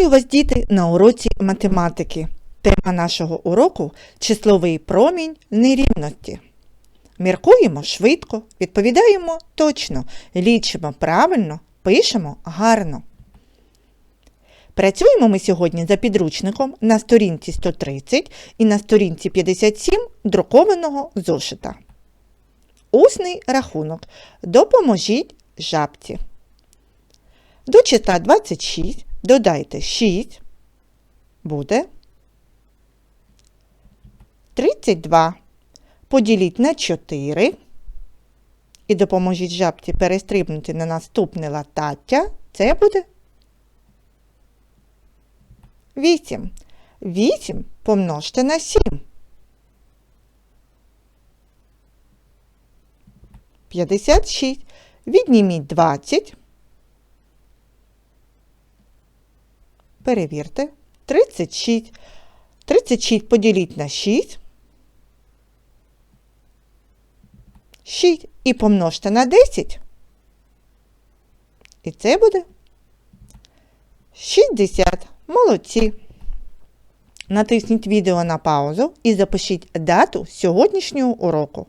Вітаю вас, діти, на уроці математики. Тема нашого уроку числовий промінь нерівності. Міркуємо швидко, відповідаємо точно, лічимо правильно, пишемо гарно. Працюємо ми сьогодні за підручником на сторінці 130 і на сторінці 57 друкованого зошита. Усний рахунок. Допоможіть жабці. До числа 26 додайте 6, буде 32. Поділіть на 4 і допоможіть жабці перестрибнути на наступне латаття. Це буде 8. 8 помножте на 7. 56. Відніміть 20. Перевірте. 36. 36 поділіть на 6. 6 і помножте на 10. І це буде 60. Молодці. Натисніть відео на паузу і запишіть дату сьогоднішнього уроку.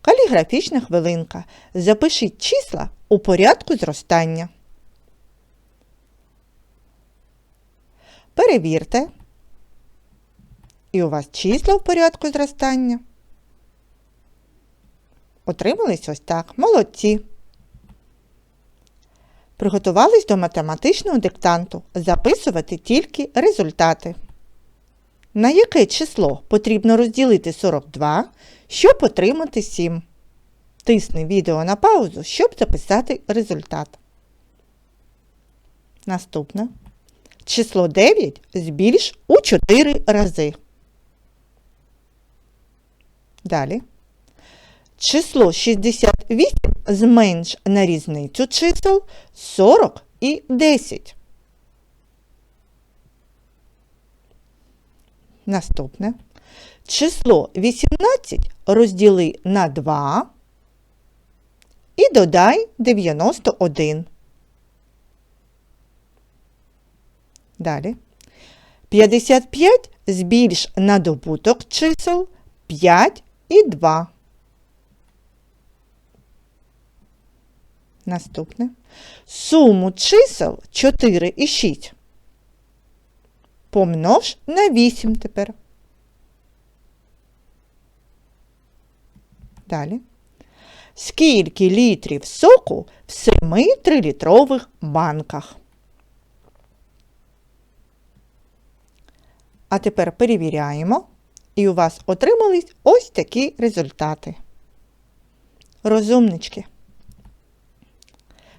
Каліграфічна хвилинка. Запишіть числа у порядку зростання. Перевірте. І у вас числа в порядку зростання. Отримались ось так. Молодці. Приготувались до математичного диктанту. Записувати тільки результати. На яке число потрібно розділити 42, щоб отримати 7? Тисни відео на паузу, щоб записати результат. Наступне. Число 9 збільш у 4 рази. Далі. Число 68 зменш на різницю чисел 40 і 10. Наступне. Число 18 розділи на 2 і додай 91. Далі. 55 збільш на добуток чисел 5 і 2. Наступне. Суму чисел 4 і 6. Помнож на 8 тепер. Далі. Скільки літрів соку в 7 трилітрових банках? А тепер перевіряємо. І у вас отримались ось такі результати. Розумнички.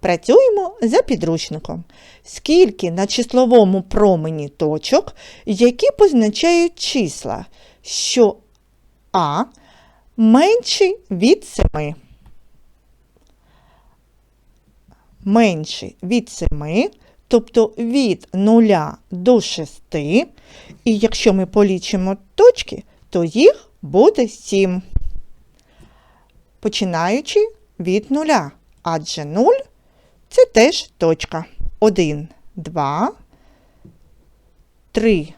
Працюємо за підручником. Скільки на числовому промені точок, які позначають числа, що А менші від 7. Менші від 7, тобто від 0 до 6. І якщо ми полічимо точки, то їх буде 7. Починаючи від 0, адже 0 це теж точка. 1, 2, 3,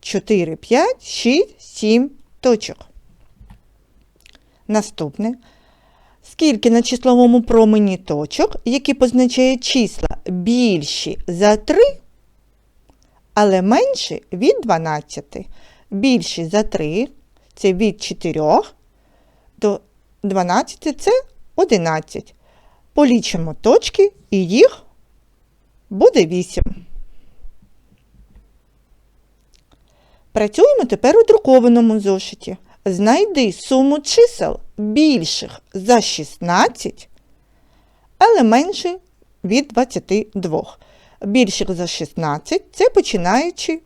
4, 5, 6, 7 точок. Наступне. Скільки на числовому промені точок, які позначають числа більші за 3, але менші від 12. Більші за 3 це від 4 до 12 це 11. Полічимо точки і їх буде 8. Працюємо тепер у друкованому зошиті. Знайди суму чисел більших за 16, але менше від 22. Більших за 16 це починаючи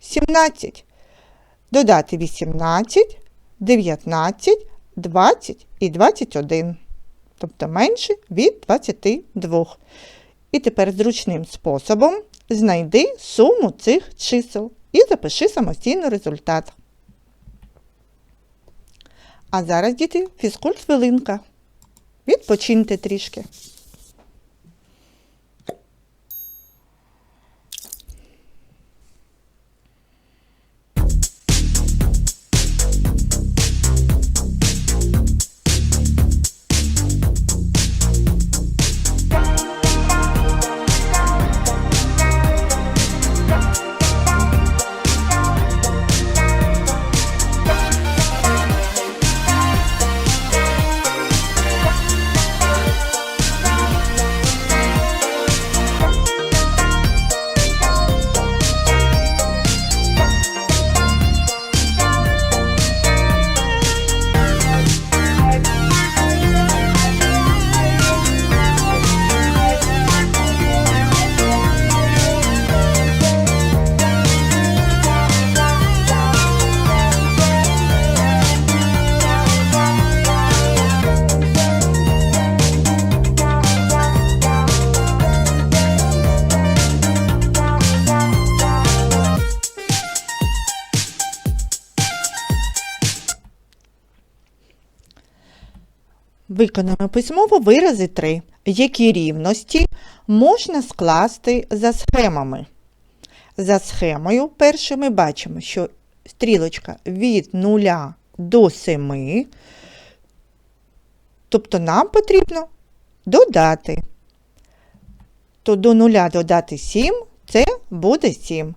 17. Додати 18, 19, 20 і 21 тобто менше від 22. І тепер зручним способом знайди суму цих чисел і запиши самостійно результат. А зараз, діти, фізкульт хвилинка. Відпочиньте трішки. Виконаємо письмово вирази 3, які рівності можна скласти за схемами. За схемою першою ми бачимо, що стрілочка від 0 до 7, тобто нам потрібно додати. То до 0 додати 7 це буде 7.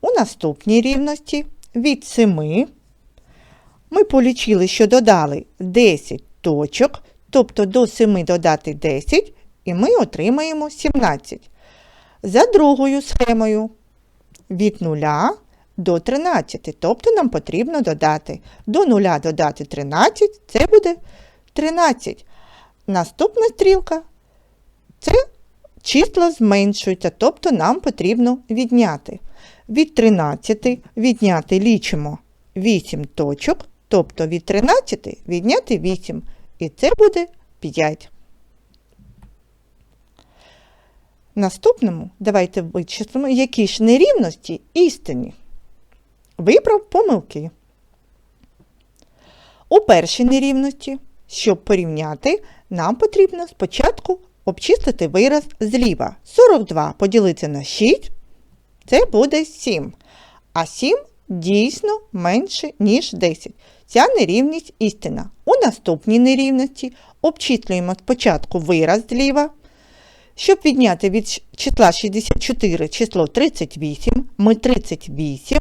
У наступній рівності від 7 ми полічили, що додали 10 точок, тобто до 7 додати 10, і ми отримаємо 17. За другою схемою від 0 до 13, тобто нам потрібно додати до 0 додати 13, це буде 13. Наступна стрілка це числа зменшуються, тобто нам потрібно відняти. Від 13 відняти лічимо 8 точок, тобто від 13 відняти 8, і це буде 5. Наступному давайте вичислимо, які ж нерівності істинні. Вибрав помилки. У першій нерівності, щоб порівняти, нам потрібно спочатку обчислити вираз зліва. 42 поділити на 6 це буде 7. А 7 дійсно менше, ніж 10. Ця нерівність істина. У наступній нерівності обчислюємо спочатку вираз зліва. Щоб відняти від числа 64 число 38, ми 38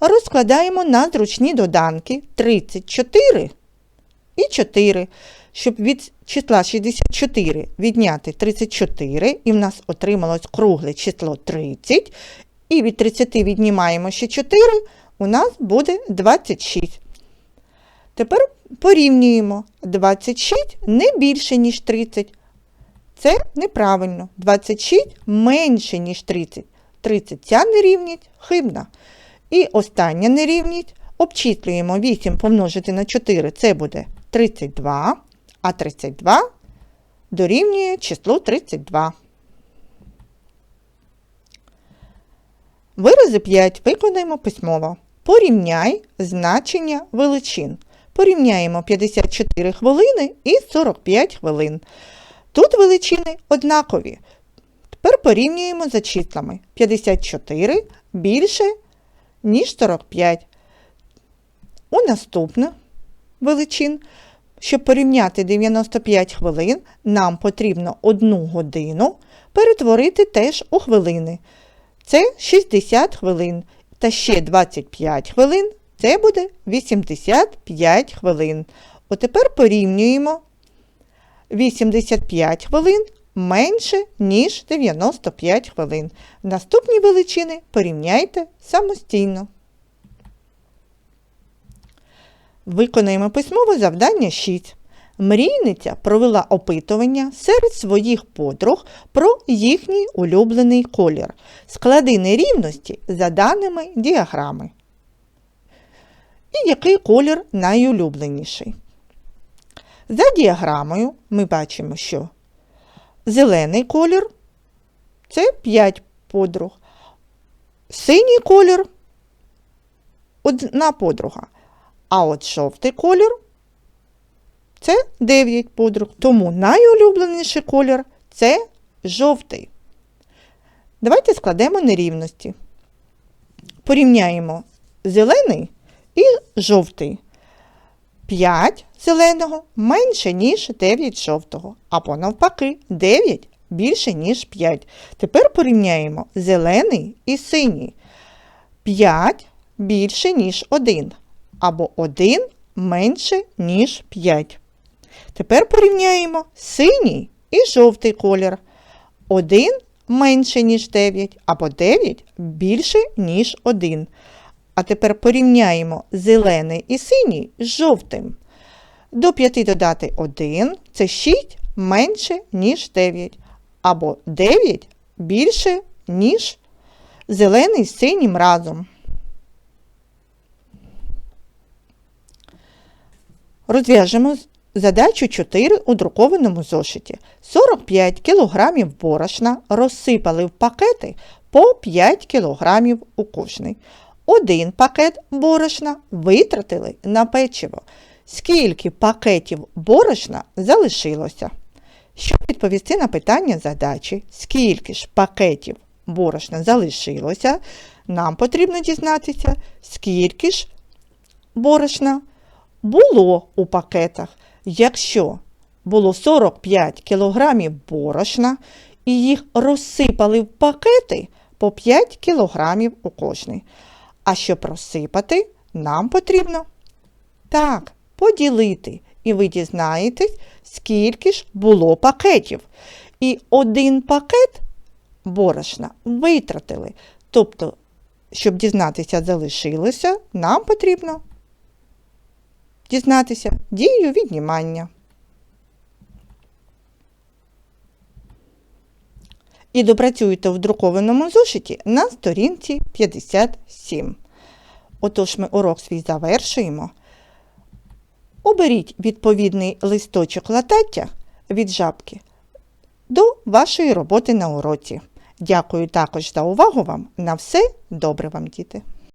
розкладаємо на зручні доданки 34 і 4. Щоб від числа 64 відняти 34, і в нас отрималось кругле число 30, і від 30 віднімаємо ще 4, у нас буде 26. Тепер порівнюємо 26 не більше, ніж 30. Це неправильно. 26 менше, ніж 30. 30 ця нерівність хибна. І остання нерівність обчислюємо 8 помножити на 4, це буде 32, а 32 дорівнює числу 32. Вирази 5 виконаємо письмово. Порівняй значення величин. Порівняємо 54 хвилини і 45 хвилин. Тут величини однакові. Тепер порівнюємо за числами. 54 більше, ніж 45. У наступних величин, щоб порівняти 95 хвилин, нам потрібно 1 годину перетворити теж у хвилини. Це 60 хвилин. Та ще 25 хвилин це буде 85 хвилин. Отепер порівнюємо 85 хвилин менше, ніж 95 хвилин. Наступні величини порівняйте самостійно. Виконаємо письмове завдання 6. Мрійниця провела опитування серед своїх подруг про їхній улюблений колір. Склади нерівності за даними діаграми. І який колір найулюбленіший. За діаграмою ми бачимо, що зелений колір це 5 подруг, синій колір одна подруга, а от жовтий колір це 9 подруг. Тому найулюбленіший колір це жовтий. Давайте складемо нерівності. Порівняємо зелений і жовтий. 5 зеленого менше, ніж 9 жовтого. Або навпаки, 9 більше, ніж 5. Тепер порівняємо зелений і синій. 5 більше, ніж 1. Або 1 менше, ніж 5. Тепер порівняємо синій і жовтий колір. 1 менше, ніж 9, або 9 більше, ніж 1. А тепер порівняємо зелений і синій з жовтим. До 5 додати 1 це 6 менше, ніж 9. Або 9 більше, ніж зелений з синім разом. Розв'яжемо задачу 4 у друкованому зошиті. 45 кг борошна розсипали в пакети по 5 кг у кожний. Один пакет борошна витратили на печиво. скільки пакетів борошна залишилося. Щоб відповісти на питання задачі, скільки ж пакетів борошна залишилося, нам потрібно дізнатися, скільки ж борошна було у пакетах. Якщо було 45 кг борошна і їх розсипали в пакети по 5 кг у кожний. А щоб розсипати, нам потрібно так, поділити. І ви дізнаєтесь, скільки ж було пакетів. І один пакет борошна витратили. Тобто, щоб дізнатися, залишилося, нам потрібно дізнатися дію віднімання. І допрацюйте в друкованому зошиті на сторінці 57. Отож ми урок свій завершуємо. Оберіть відповідний листочок латаття від жабки до вашої роботи на уроці. Дякую також за увагу вам. На все добре вам, діти!